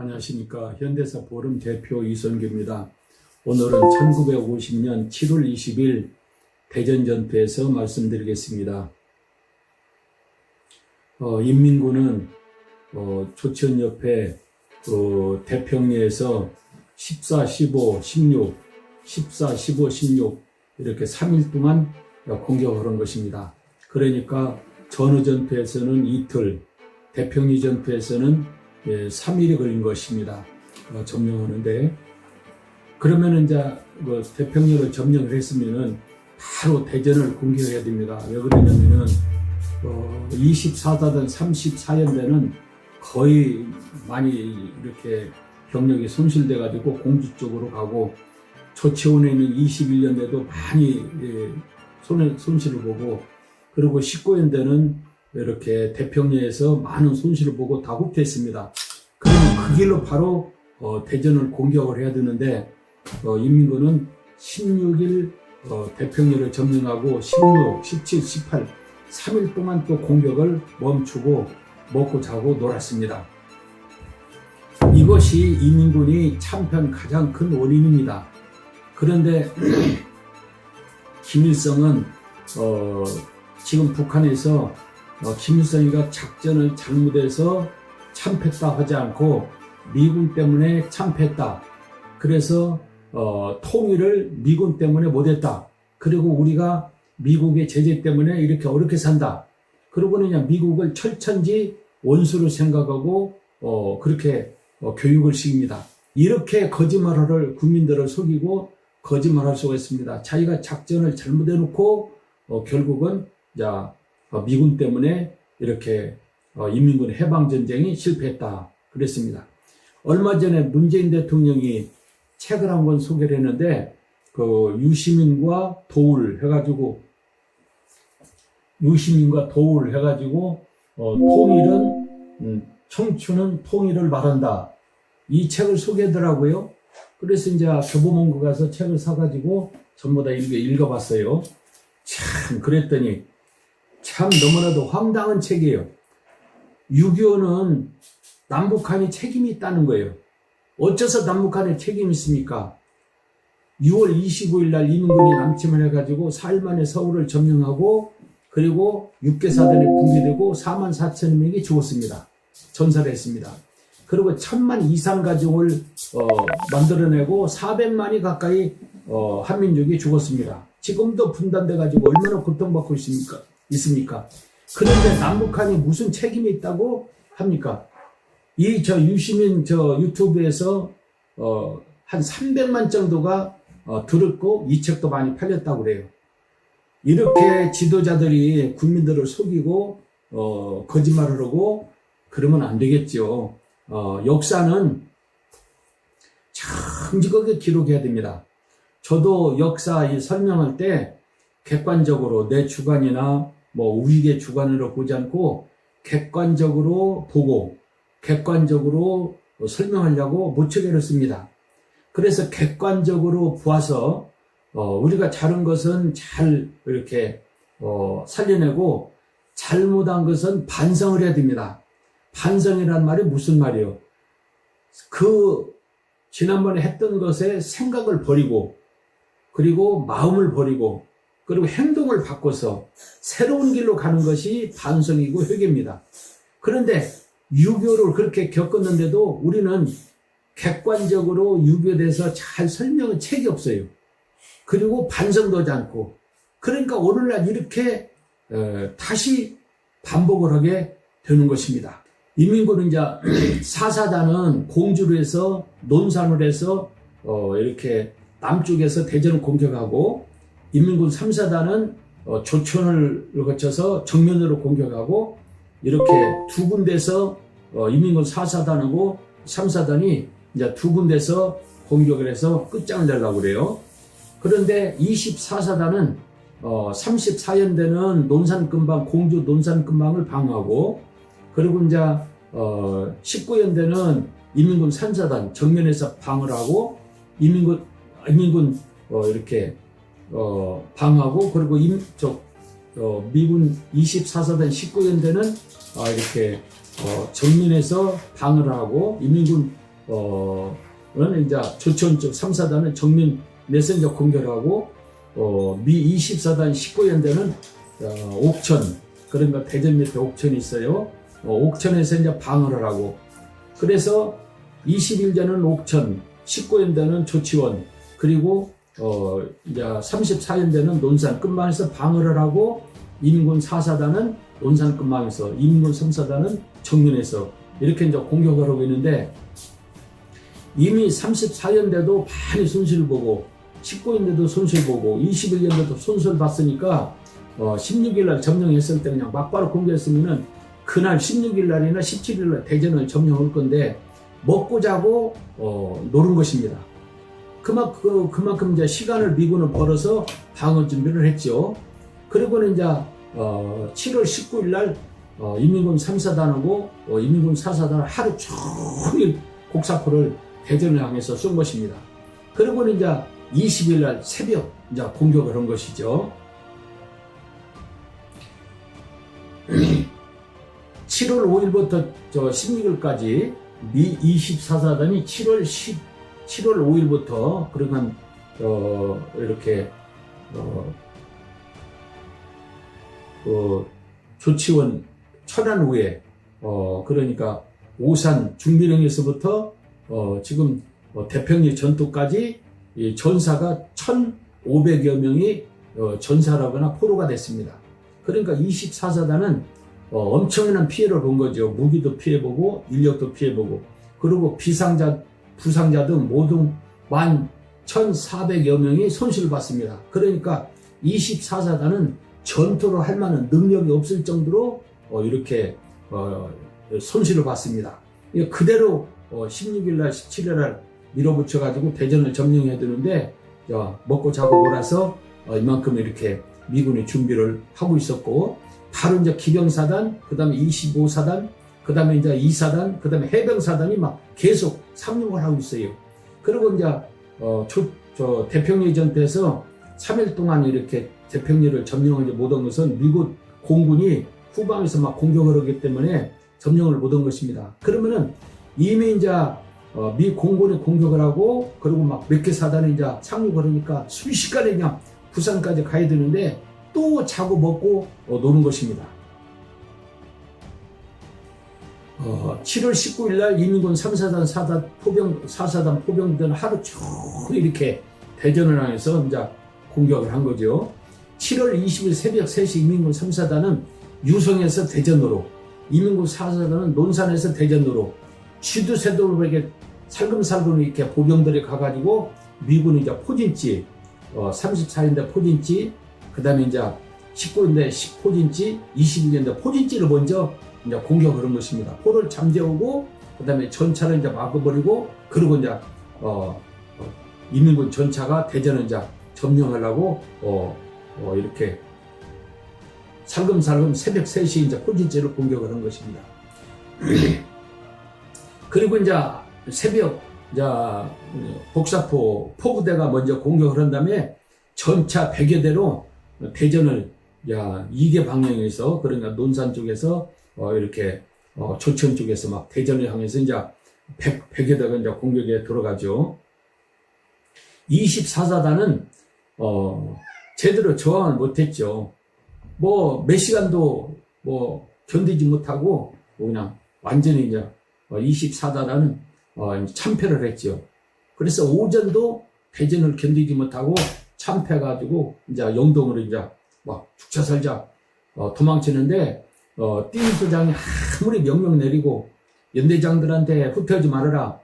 안녕하십니까. 현대사 포럼 대표 이선규입니다. 오늘은 1950년 7월 20일 대전 전투에서 말씀드리겠습니다. 어, 인민군은 어, 조천 옆에 어, 대평리에서 14, 15, 16, 14, 15, 16 이렇게 3일 동안 공격을 한 것입니다. 그러니까 전후 전투에서는 이틀, 대평리 전투에서는 예, 3일이 걸린 것입니다. 어, 점령하는데 그러면 이제 뭐 대평리를 점령을 했으면은 바로 대전을 공격해야 됩니다. 왜 그러냐면은 어, 24사단 34연대는 거의 많이 이렇게 병력이 손실돼 가지고 공주 쪽으로 가고 조치원에 있는 21년대도 많이 예, 손해, 손실을 보고 그리고 19연대는 이렇게 대평리에서 많은 손실을 보고 다 후퇴했습니다. 그러면 그 길로 바로 어, 대전을 공격을 해야 되는데 어, 인민군은 16일 어, 대평리를 점령하고 16, 17, 18, 3일 동안 또 공격을 멈추고 먹고 자고 놀았습니다. 이것이 인민군이 참편 가장 큰 원인입니다. 그런데 김일성은 어, 지금 북한에서 어, 김일성이가 작전을 잘못해서 참패했다 하지 않고 미군 때문에 참패했다. 그래서 어, 통일을 미군 때문에 못했다. 그리고 우리가 미국의 제재 때문에 이렇게 어렵게 산다. 그러고는 그냥 미국을 철천지 원수로 생각하고 어, 그렇게 어, 교육을 시킵니다. 이렇게 거짓말을 국민들을 속이고 거짓말할 수가 있습니다. 자기가 작전을 잘못해놓고 어, 결국은 자 어, 미군 때문에 이렇게 어, 인민군 해방 전쟁이 실패했다 그랬습니다. 얼마 전에 문재인 대통령이 책을 한 권 소개를 했는데 그 유시민과 도울 해가지고 유시민과 도울 해가지고 어, 통일은 음, 청춘은 통일을 말한다 이 책을 소개하더라고요. 그래서 이제 교보문고 가서 책을 사가지고 전부 다 읽어, 읽어봤어요. 참 그랬더니 참 너무나도 황당한 책이에요. 6.25는 남북한이 책임이 있다는 거예요. 어째서 남북한에 책임이 있습니까? 6월 25일 날 이민군이 남침을 해가지고 4일 만에 서울을 점령하고 그리고 육개사단에 붕괴되고 4만 4천 명이 죽었습니다. 전사를 했습니다. 그리고 천만 이상 가족을 어, 만들어내고 400만이 가까이 어, 한민족이 죽었습니다. 지금도 분단돼 가지고 얼마나 고통받고 있습니까? 있습니까? 그런데 남북한이 무슨 책임이 있다고 합니까? 이 저 유시민 저 유튜브에서 어, 한 300만 정도가 어, 들었고 이 책도 많이 팔렸다고 그래요. 이렇게 지도자들이 국민들을 속이고 어, 거짓말을 하고 그러면 안 되겠죠. 어, 역사는 정직하게 기록해야 됩니다. 저도 역사 이 설명할 때 객관적으로 내 주관이나 뭐 우익의 주관으로 보지 않고 객관적으로 보고 객관적으로 설명하려고 무척애를 씁니다. 그래서 객관적으로 보아서 어, 우리가 잘한 것은 잘 이렇게 어, 살려내고 잘못한 것은 반성을 해야 됩니다. 반성이란 말이 무슨 말이에요? 그 지난번에 했던 것에 생각을 버리고 그리고 마음을 버리고 그리고 행동을 바꿔서 새로운 길로 가는 것이 반성이고 회개입니다. 그런데 유교를 그렇게 겪었는데도 우리는 객관적으로 유교에 대해서 잘 설명은 책이 없어요. 그리고 반성도 하지 않고 그러니까 오늘날 이렇게 어, 다시 반복을 하게 되는 것입니다. 인민군은 이제 사사단은 공주로 해서 논산을 해서 어, 이렇게 남쪽에서 대전을 공격하고 인민군 3사단은 어, 조천을 거쳐서 정면으로 공격하고 이렇게 두 군데서 어, 인민군 4사단하고 3사단이 이제 두 군데서 공격을 해서 끝장을 내려고 그래요. 그런데 24사단은 어, 34연대는 논산근방, 공주 논산근방을 방어하고 그리고 이제 어, 19연대는 인민군 산사단 정면에서 방어를 하고 인민군 인민군 어, 이렇게 어, 방어하고 그리고 임, 저, 어, 미군 24사단 19연대는 어, 이렇게 어, 정민에서 방어를 하고 이민군 어는 이제 조천 쪽 3사단은 정민에서 이제 공격을 하고 어, 미 24단 19연대는 어, 옥천 그러니까 대전 밑에 옥천이 있어요. 어, 옥천에서 이제 방어를 하고 그래서 21전은 옥천, 19연대는 조치원 그리고 어, 이제 34연대는 논산 끝망에서 방어를 하고 인군 4사단은 논산 끝망에서 인군 3사단은 정면에서 이렇게 이제 공격을 하고 있는데 이미 34연대도 많이 손실을 보고 19연대도 손실 보고 21년대도 손실 봤으니까 어, 16일 날 점령했을 때 그냥 막바로 공격했으면은 그날 16일 날이나 17일 날 대전을 점령할 건데 먹고 자고 어, 노는 것입니다. 그만큼, 그, 그만큼 이제 시간을 미군은 벌어서 방어 준비를 했죠. 그리고는 이제 어, 7월 19일 날 어, 인민군 3사단하고 어, 인민군 4사단 하루 종일 곡사포를 대전을 향해서 쏜 것입니다. 그리고는 이제 20일 날 새벽 이제 공격을 한 것이죠. 7월 5일부터 저 16일까지 미 24사단이 7월 10, 7월 5일부터 그러면 어 이렇게 어, 그 조치원 천안후에 어 그러니까 오산 중비령에서부터 어 지금 어, 대평리 전투까지 이 전사가 1,500여 명이 어, 전사라거나 포로가 됐습니다. 그러니까 24사단은 어, 엄청난 피해를 본 거죠. 무기도 피해보고 인력도 피해보고 그리고 비상자, 부상자 등 모두 만 1,400여 명이 손실을 봤습니다. 그러니까 24사단은 전투를 할 만한 능력이 없을 정도로 어, 이렇게 어, 손실을 봤습니다. 이거 그대로 어, 16일 날 17일 날 밀어붙여 가지고 대전을 점령해야 되는데 야, 먹고 자고 놀아서 어, 이만큼 이렇게 미군이 준비를 하고 있었고 바로 이제 기병사단, 그 다음에 25사단, 그 다음에 이제 2사단, 그 다음에 해병사단이 막 계속 상륙을 하고 있어요. 그리고 이제, 어, 저, 저 대평리 전투에서 3일 동안 이렇게 대평리를 이제 못한 것은 미국 공군이 후방에서 막 공격을 하기 때문에 점령을 못한 것입니다. 그러면은 이미 이제 어, 미 공군이 공격을 하고 그리고 막 몇 개 사단이 이제 상륙을 하니까 순식간에 그냥 부산까지 가야 되는데 또 자고 먹고 어, 노는 것입니다. 어, 7월 19일 날 이민군 3사단 4단 포병 4사단 포병대는 하루 종일 이렇게 대전을 향해서 이제 공격을 한 거죠. 7월 20일 새벽 3시 이민군 3사단은 유성에서 대전으로 이민군 4사단은 논산에서 대전으로 쥐두새돌에게 살금살금 이렇게 보병들이 가가지고 미군이 이제 포진지 어, 34인대 포진지 그 다음에 이제 19인대 포진지 21년대 포진지를 먼저 이제 공격을 한 것입니다. 포를 잠재우고 그 다음에 전차를 이제 막아버리고 그리고 이제 어, 어, 이민군 전차가 대전을 이제 점령하려고 어, 어, 이렇게 살금살금 새벽 3시 이제 포진지를 공격을 한 것입니다. 그리고 이제 새벽 이제 복사포 포부대가 먼저 공격을 한 다음에 전차 100여 대로 대전을 야 이계 방향에서 그러니까 논산 쪽에서 어 이렇게 어 조천 쪽에서 막 대전을 향해서 이제 100, 100여 대가 이제 공격에 들어가죠. 24사단은 어 제대로 저항을 못했죠. 뭐 몇 시간도 뭐 견디지 못하고 뭐 그냥 완전히 이제 24사단은 어 참패를 했죠. 그래서 오전도 대전을 견디지 못하고 참패가지고 이제 영동으로 이제 막 죽자 살자 어, 도망치는데 어, 띵 소장이 아무리 명령 내리고 연대장들한테 후퇴하지 말아라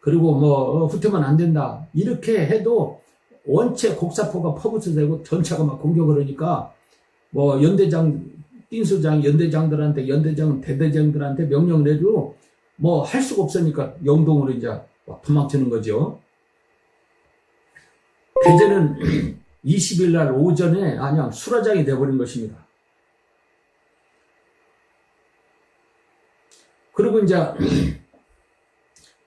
그리고 뭐 어, 후퇴만 안 된다 이렇게 해도 원체 곡사포가 퍼부스되고 전차가 막 공격을 하니까 뭐 연대장 띵수장 연대장들한테 연대장 대대장들한테 명령 내도 뭐 할 수가 없으니까 영동으로 이제 막 도망치는 거죠. 대전은 20일 날 오전에 그냥 수라장이 돼버린 것입니다. 그리고 이제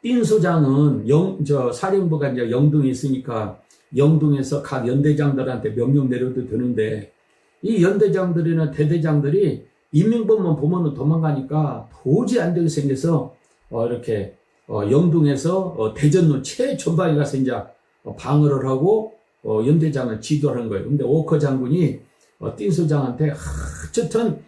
띵 소장은 영, 저 사령부가 이제 영동에 있으니까 영동에서 각 연대장들한테 명령 내려도 되는데 이 연대장들이나 대대장들이 인민법만 보면은 도망가니까 도저히 안 되게 생겨서 어, 이렇게 어, 영동에서 어, 대전로 최전방에 가서 이제 어, 방어를 하고 어, 연대장을 지도를 한 거예요. 근데 오커 장군이 어, 띵 소장한테 어쨌든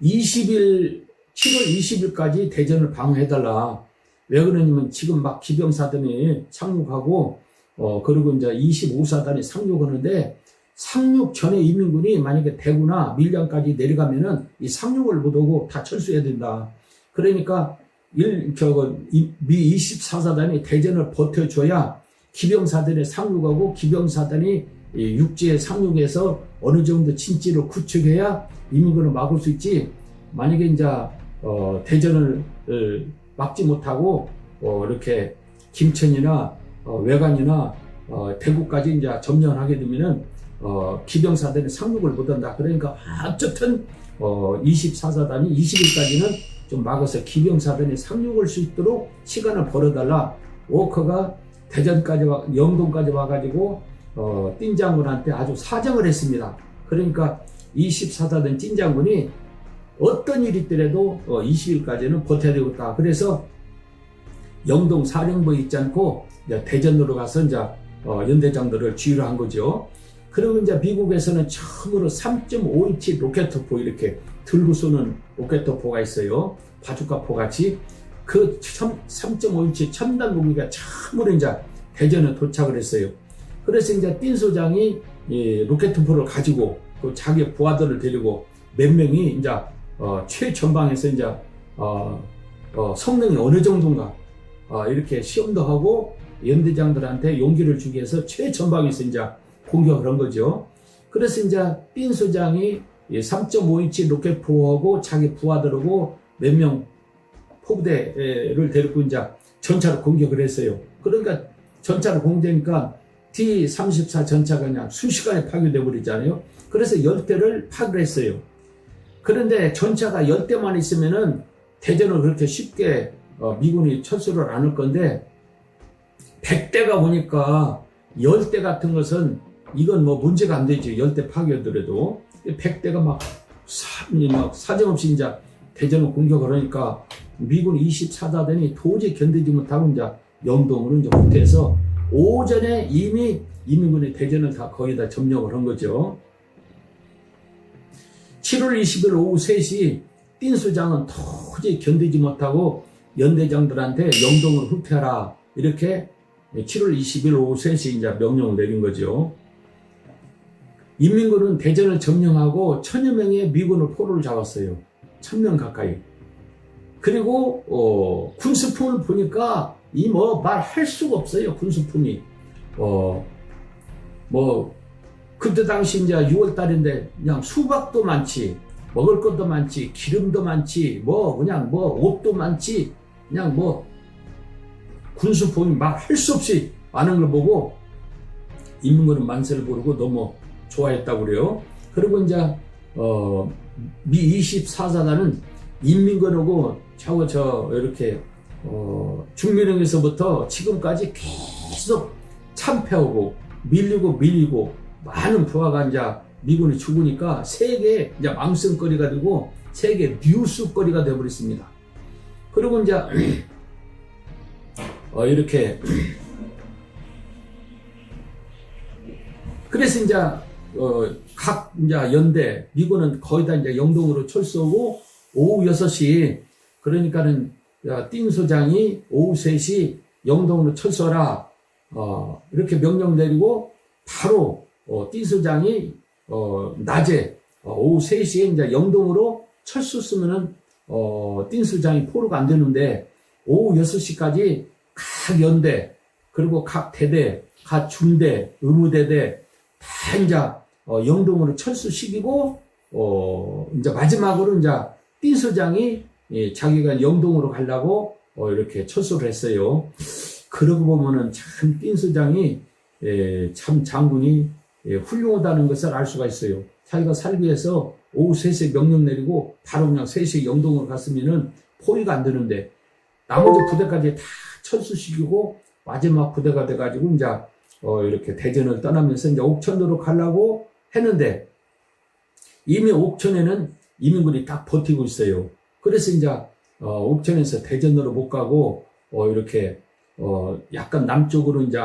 20일 7월 20일까지 대전을 방어해달라. 왜 그러냐면 지금 막 기병사단이 상륙하고 어 그리고 이제 25사단이 상륙하는데 상륙 전에 인민군이 만약에 대구나 밀양까지 내려가면은 이 상륙을 못하고 다 철수해야 된다. 그러니까 일 저거 이- 미 24사단이 대전을 버텨줘야 기병사단이 상륙하고 기병사단이 이 육지에 상륙해서 어느 정도 진지를 구축해야 인민군을 막을 수 있지. 만약에 이제 어, 대전을 어, 막지 못하고 어, 이렇게 김천이나 어, 외관이나 어, 대구까지 이제 점령하게 되면은 어, 기병사단이 상륙을 못한다. 그러니까 어쨌든 어, 24사단이 20일까지는 좀 막아서 기병사단이 상륙할 수 있도록 시간을 벌어달라. 워커가 대전까지 와, 영동까지 와가지고 어, 띵 장군한테 아주 사정을 했습니다. 그러니까 24사단 찐 장군이 어떤 일이 있더라도 어, 20일까지는 버텨야 되겠다. 그래서 영동 사령부에 있지 않고 대전으로 가서 이제 어, 연대장들을 지휘를 한 거죠. 그리고 이제 미국에서는 처음으로 3.5인치 로켓포 이렇게 들고 쏘는 로켓포가 있어요. 바주카포 같이 그 3.5인치 첨단 무기가 처음으로 이제 대전에 도착을 했어요. 그래서 이제 띵 소장이 이 로켓포를 가지고 그 자기 부하들을 데리고 몇 명이 이제 어, 최전방에서 이제 어, 어, 성능이 어느 정도인가 어, 이렇게 시험도 하고 연대장들한테 용기를 주기 위해서 최전방에서 이제 공격을 한 거죠. 그래서 이제 빈 소장이 3.5인치 로켓 포하고 자기 부하들하고 몇 명 포부대를 데리고 이제 전차로 공격을 했어요. 그러니까 전차로 공격하니까 T-34 전차가 그냥 순식간에 파괴돼 버리잖아요. 그래서 10대를 파괴했어요. 그런데 전차가 10대만 있으면은 대전을 그렇게 쉽게 어, 미군이 철수를 안 할 건데 100대가 보니까 10대 같은 것은 이건 뭐 문제가 안 되지. 10대 파괴되더라도 100대가 막, 사, 막 사정없이 이제 대전을 공격을 하니까 미군 24사단이 도저히 견디지 못하고 이제 영동으로 이제 후퇴해서 오전에 이미 이민군이 대전을 다 거의 다 점령을 한 거죠. 7월 20일 오후 3시 띵 수장은 도저히 견디지 못하고 연대장들한테 영동으로 후퇴하라 이렇게 7월 20일 오후 3시 이제 명령을 내린 거죠. 인민군은 대전을 점령하고 천여 명의 미군을 포로를 잡았어요. 천 명 가까이. 그리고 어, 군수품을 보니까 이 뭐 말할 수가 없어요. 군수품이. 어, 뭐 그때 당시 이제 6월 달인데 그냥 수박도 많지, 먹을 것도 많지, 기름도 많지, 뭐 그냥 뭐 옷도 많지, 그냥 뭐 군수품이 막 할 수 없이 많은 걸 보고 인민군은 만세를 부르고 너무 좋아했다고 그래요. 그리고 이제 어, 미 24사단은 인민군하고 저거 저 이렇게 어, 중민령에서부터 지금까지 계속 참패하고 밀리고 밀리고 많은 이제 미군이 죽으니까 세계 이제 망성거리가 되고 세계 뉴스거리가 되어버렸습니다. 그리고 이제 어, 이렇게 그래서 이제 어, 각 이제 연대 미군은 거의 다 이제 영동으로 철수하고 오후 6시 그러니까는 야, 띵 소장이 오후 3시 영동으로 철수하라 어, 이렇게 명령 내리고 바로 어, 띵 소장이 어, 낮에 어, 오후 3시에 이제 영동으로 철수 쓰면은 어, 띵 소장이 포로가 안 되는데 오후 6시까지 각 연대 그리고 각 대대 각 중대 의무대대 다 이제 어, 영동으로 철수시키고 어, 이제 마지막으로 이제 띵 소장이 예, 자기가 영동으로 가려고 어, 이렇게 철수를 했어요. 그러고 보면은 참띵 소장이 예, 참 장군이 예, 훌륭하다는 것을 알 수가 있어요. 자기가 살기 위해서 오후 3시에 명령 내리고 바로 그냥 3시에 영동으로 갔으면은 포위가 안 되는데 나머지 부대까지 다 철수시키고 마지막 부대가 돼가지고 이제 어, 이렇게 대전을 떠나면서 이제 옥천도로 가려고 했는데 이미 옥천에는 이민군이 딱 버티고 있어요. 그래서 이제 어, 옥천에서 대전으로 못 가고 어, 이렇게 어, 약간 남쪽으로 이제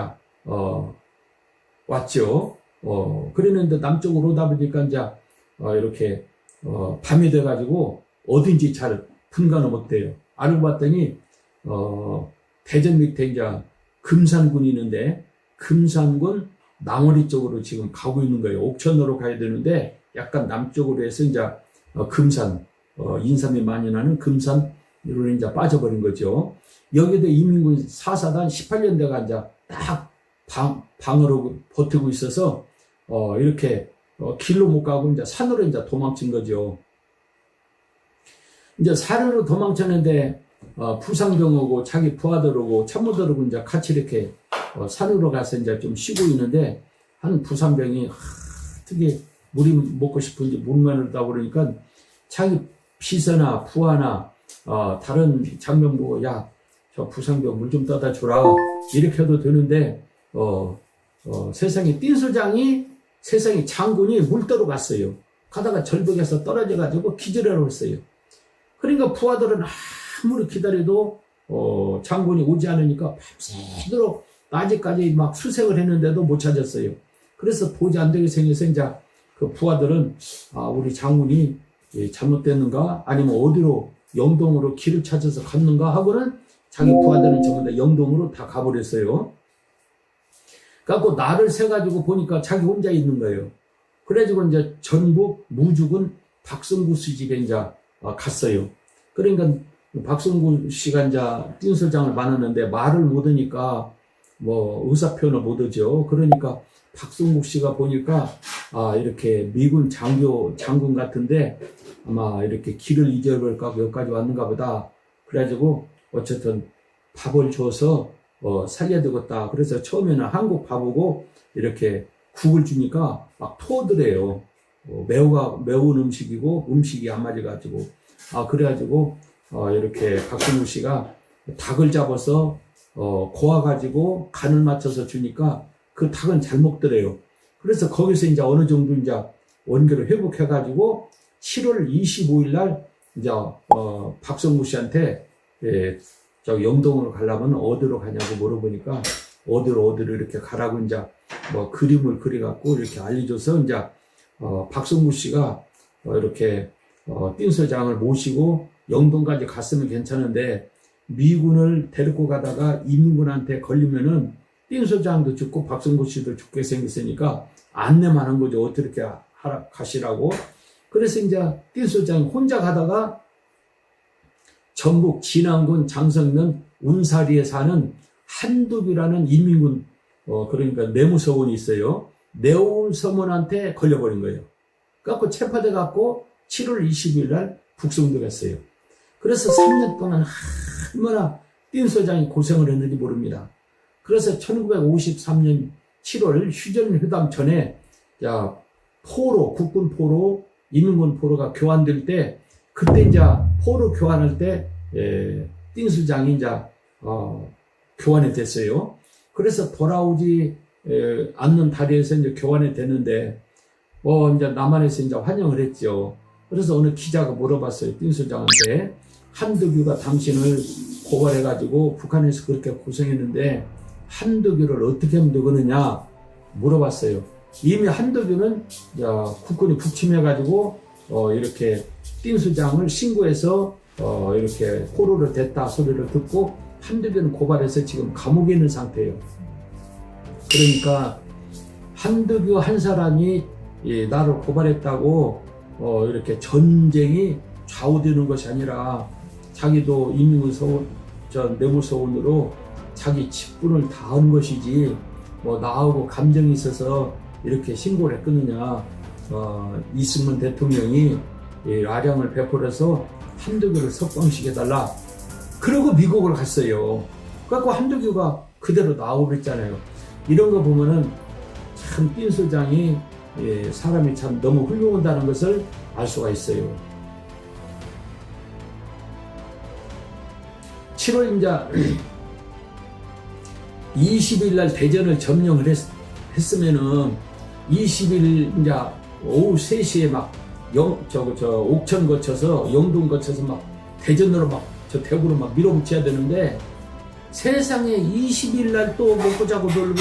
어, 왔죠. 어, 그랬는데 남쪽으로 오다 보니까 이제 어, 이렇게 어, 밤이 돼가지고 어딘지 잘 분간을 못해요. 알고 봤더니 어, 대전 밑에 이제 금산군이 있는데 금산군 남원리 쪽으로 지금 가고 있는 거예요. 옥천으로 가야 되는데 약간 남쪽으로 해서 이제 어, 금산 어, 인삼이 많이 나는 금산으로 이제 빠져버린 거죠. 여기도 이민군 사사단 18년대가 이제 딱 방, 방으로 버티고 있어서 어, 이렇게 어, 길로 못 가고 이제 산으로 이제 도망친 거죠. 이제 산으로 도망쳤는데 어, 부상병하고 자기 부하들하고 참모들하고 이제 같이 이렇게 어, 산으로 가서 이제 좀 쉬고 있는데 한 부상병이 하, 어떻게 물이 먹고 싶은지 물만을 다 그러니까 자기 비서나 부하나 어, 다른 장병 보고 야 저 부상병 물좀 떠다 주라 이렇게 해도 되는데 어, 어, 세상에 띵소장이 세상에 장군이 물떠러 갔어요. 가다가 절벽에서 떨어져 가지고 기절하고 했어요. 그러니까 부하들은 아무리 기다려도 어, 장군이 오지 않으니까 밤새도록 낮에까지 막 수색을 했는데도 못 찾았어요. 그래서 도저히 안 되게 생겨서 이제 그 부하들은 아, 우리 장군이 예, 잘못됐는가 아니면 어디로 영동으로 길을 찾아서 갔는가 하고는 자기 부하들은 전부 다 영동으로 다 가버렸어요. 그래갖고 나를 세가지고 보니까 자기 혼자 있는 거예요. 그래가지고 이제 전북 무주군 박성구 씨 집에 이제 어, 갔어요. 그러니까 박성구 씨가 이제 띵설장을 만났는데 말을 못하니까 뭐 의사 표현을 못하죠. 그러니까 박성국 씨가 보니까 아 이렇게 미군 장교 장군 같은데 아마 이렇게 길을 잊어버릴까 고 여기까지 왔는가 보다. 그래가지고 어쨌든 밥을 줘서 어, 살려야 되겠다. 그래서 처음에는 한국 밥하고 이렇게 국을 주니까 막 토들해요. 어, 매우가 매운 음식이고 음식이 안 맞아가지고 아 그래가지고 어, 이렇게 박승우 씨가 닭을 잡아서 어, 고아가지고 간을 맞춰서 주니까 그 닭은 잘 먹더래요. 그래서 거기서 이제 어느 정도 이제 원기를 회복해가지고 7월 25일 날 이제 어, 박성우 씨한테 예, 저 영동으로 가려면 어디로 가냐고 물어보니까 어디로 어디로 이렇게 가라고 이제 뭐 그림을 그려갖고 이렇게 알려줘서 이제 어, 박성구 씨가 어, 이렇게 어, 띵서장을 모시고 영동까지 갔으면 괜찮은데 미군을 데리고 가다가 이민군한테 걸리면은 띵서장도 죽고 박성구 씨도 죽게 생겼으니까 안내만 한 거죠. 어떻게 하라 가시라고. 그래서 이제 띵서장이 혼자 가다가 전북 진안군 장성면 운사리에 사는 한두규라는 인민군 어 그러니까 내무서원이 있어요. 내무서원한테 걸려버린 거예요. 그래갖고 체포돼 갖고 7월 20일 날 북송되었어요. 그래서 3년 동안 얼마나 띵소장이 고생을 했는지 모릅니다. 그래서 1953년 7월 휴전회담 전에 야 포로 국군 포로 인민군 포로가 교환될 때 그때 이제 포로 교환할 때 예, 띵수장이 이제 어, 교환이 됐어요. 그래서 돌아오지 에, 않는 다리에서 이제 교환이 됐는데 뭐 이제 남한에서 이제 환영을 했죠. 그래서 어느 기자가 물어봤어요. 띵수장한테 한두규가 당신을 고발해가지고 북한에서 그렇게 고생했는데 한두규를 어떻게 하면 되겠느냐 물어봤어요. 이미 한두규는 국군이 북침해가지고 어, 이렇게 띵수장을 신고해서 어, 이렇게 포로를 댔다 소리를 듣고 한두 개는 고발해서 지금 감옥에 있는 상태예요. 그러니까 한두규 한 사람이 이 나를 고발했다고 어, 이렇게 전쟁이 좌우되는 것이 아니라 자기도 인민서원, 저 내무서원으로 자기 직분을 다한 것이지 뭐 나하고 감정이 있어서 이렇게 신고를 했거느냐 어, 이승만 대통령이 이 아량을 베풀어서 한두교를 석방시켜달라. 그러고 미국을 갔어요. 그래갖고 한두교가 그대로 나오고 있잖아요. 이런 거 보면은 참 빈 소장이 예, 사람이 참 너무 훌륭하다는 것을 알 수가 있어요. 7월 이제 20일 날 대전을 점령을 했, 했으면은 20일 이제 오후 3시에 막 영, 저거, 저, 옥천 거쳐서, 영동 거쳐서 막, 대전으로 막, 저 대구로 막 밀어붙여야 되는데, 세상에 20일 날 또 먹고 자고 놀고,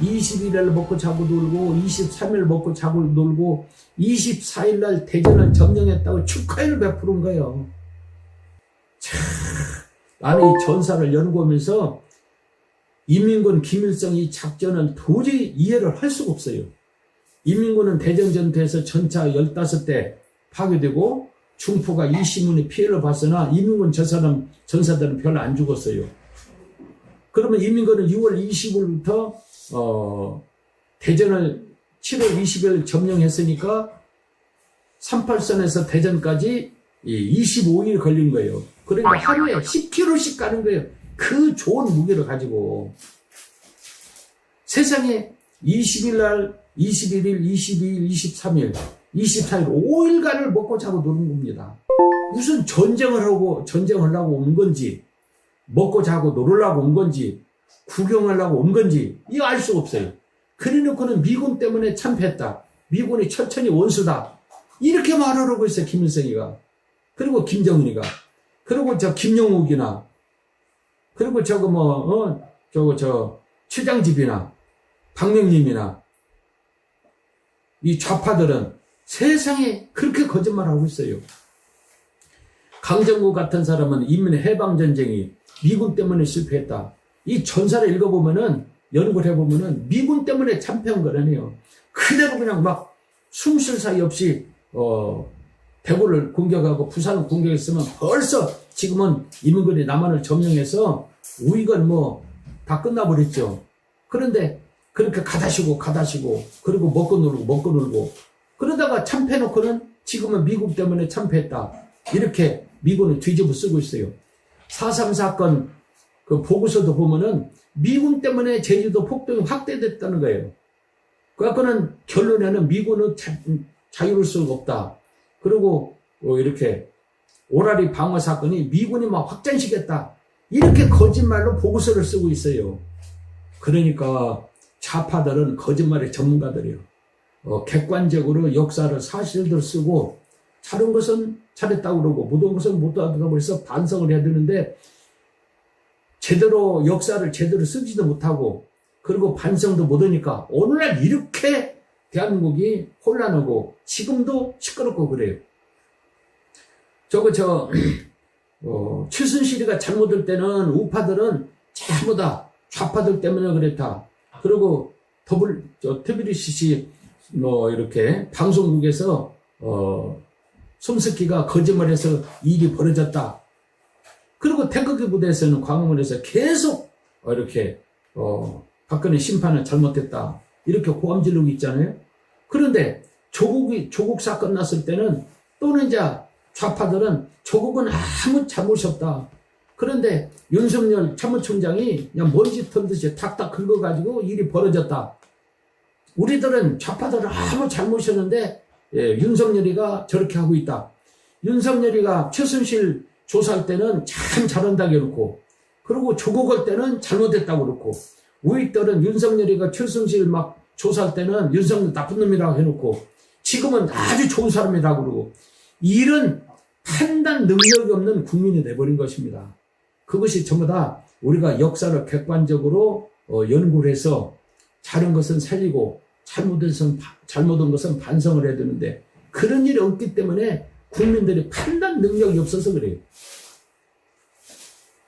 20일 날 먹고 자고 놀고, 23일 먹고 자고 놀고, 24일 날 대전을 점령했다고 축하를 베푸는 거예요. 참, 나는 이 전사를 연구하면서, 인민군 김일성이 작전을 도저히 이해를 할 수가 없어요. 인민군은 대전 전투에서 전차 15대 파괴되고 중포가 20문의 피해를 봤으나 인민군 저 사람 전사들은 별로 안 죽었어요. 그러면 인민군은 6월 20일부터 어, 대전을 7월 20일 점령했으니까 38선에서 대전까지 25일 걸린 거예요. 그러니까 하루에 10km씩 가는 거예요. 그 좋은 무기를 가지고 세상에 20일 날 21일, 22일, 23일, 24일 5일간을 먹고 자고 노는 겁니다. 무슨 전쟁을 하고 전쟁을 하려고 온 건지 먹고 자고 놀으려고 온 건지 구경하려고 온 건지 이거 알 수가 없어요. 그래 놓고는 미군 때문에 참패했다. 미군이 천천히 원수다. 이렇게 말하라고 있어요. 김일성이가. 그리고 김정은이가. 그리고 저 김영욱이나 그리고 저거 뭐, 어, 저거 저 최장집이나 박명림이나 이 좌파들은 세상에 그렇게 거짓말하고 있어요. 강정구 같은 사람은 인민해방전쟁이 미군 때문에 실패했다. 이 전사를 읽어보면은, 연구를 해보면은 미군 때문에 참패한 거라네요. 그대로 그냥 막 숨 쉴 사이 없이, 어, 대구를 공격하고 부산을 공격했으면 벌써 지금은 인민군이 남한을 점령해서 우익은 뭐 다 끝나버렸죠. 그런데 그렇게 가다시고 가다시고 그리고 먹고 놀고 먹고 놀고 그러다가 참패놓고는 지금은 미국 때문에 참패했다. 이렇게 미군을 뒤집어 쓰고 있어요. 4.3 사건 그 보고서도 보면은 미군 때문에 제주도 폭동이 확대됐다는 거예요. 그래갖고는 결론에는 미군은 자, 자유로울 수가 없다. 그리고 어, 이렇게 오라리 방어 사건이 미군이 막 확전시켰다. 이렇게 거짓말로 보고서를 쓰고 있어요. 그러니까 좌파들은 거짓말의 전문가들이요. 어, 객관적으로 역사를 사실들 쓰고 잘한 것은 잘했다고 그러고 못한 것은 못하다고 해서 반성을 해야 되는데 제대로 역사를 제대로 쓰지도 못하고 그리고 반성도 못하니까 오늘날 이렇게 대한민국이 혼란하고 지금도 시끄럽고 그래요. 저거 저 어, 최순실이가 잘못할 때는 우파들은 전부 다 좌파들 때문에 그랬다. 그리고 더블 저 TBCC 뭐 이렇게 방송국에서 어 손석희가 거짓말해서 일이 벌어졌다. 그리고 태극기 부대에서는 광화문에서 계속 어, 이렇게 어 박근혜 심판을 잘못했다. 이렇게 고함 지르고 있잖아요. 그런데 조국이 조국 사건 났을 때는 또는 이제 좌파들은 조국은 아무 잘못이 없다. 그런데 윤석열 참모총장이 그냥 먼지 털듯이 탁탁 긁어가지고 일이 벌어졌다. 우리들은 좌파들은 아무 잘못이 없는데 예, 윤석열이가 저렇게 하고 있다. 윤석열이가 최순실 조사할 때는 참 잘한다고 해놓고 그리고 조국 할 때는 잘못했다고 그렇고 우익들은 윤석열이가 최순실 막 조사할 때는 윤석열 나쁜 놈이라고 해놓고 지금은 아주 좋은 사람이라고 그러고 이런 판단 능력이 없는 국민이 돼버린 것입니다. 그것이 전부 다 우리가 역사를 객관적으로 어, 연구를 해서 잘한 것은 살리고 것은, 잘못한 것은 반성을 해야 되는데 그런 일이 없기 때문에 국민들이 판단 능력이 없어서 그래요.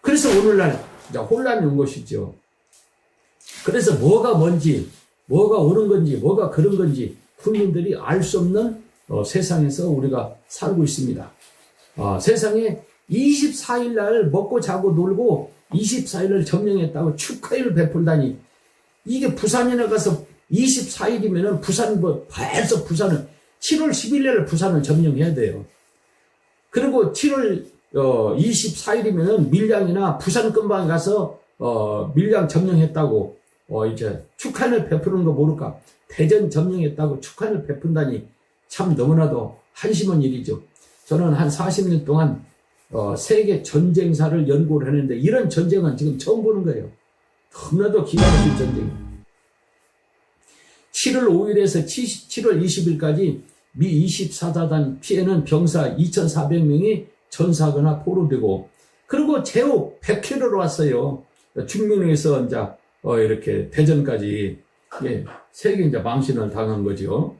그래서 오늘날 혼란이 온 것이죠. 그래서 뭐가 뭔지, 뭐가 오는 건지, 뭐가 그런 건지 국민들이 알 수 없는 어, 세상에서 우리가 살고 있습니다. 어, 세상에 24일 날 먹고 자고 놀고 24일을 점령했다고 축하를 베풀다니 이게 부산에 가서 24일이면은 부산 뭐 벌써 부산은 7월 10일 날 부산을 점령해야 돼요. 그리고 7월 어, 24일이면은 밀양이나 부산 근방에 가서 어, 밀양 점령했다고 어, 이제 축하를 베푸는 거 모를까? 대전 점령했다고 축하를 베푼다니 참 너무나도 한심한 일이죠. 저는 한 40년 동안 어, 세계 전쟁사를 연구를 했는데 이런 전쟁은 지금 처음 보는 거예요. 너무나도 기가 막힌 전쟁. 7월 5일에서 7월 20일까지 미 24사단 피해는 병사 2,400명이 전사하거나 포로되고 그리고 제후 100km로 왔어요. 중민에서 이제 어, 이렇게 대전까지 예, 세계 이제 망신을 당한 거죠.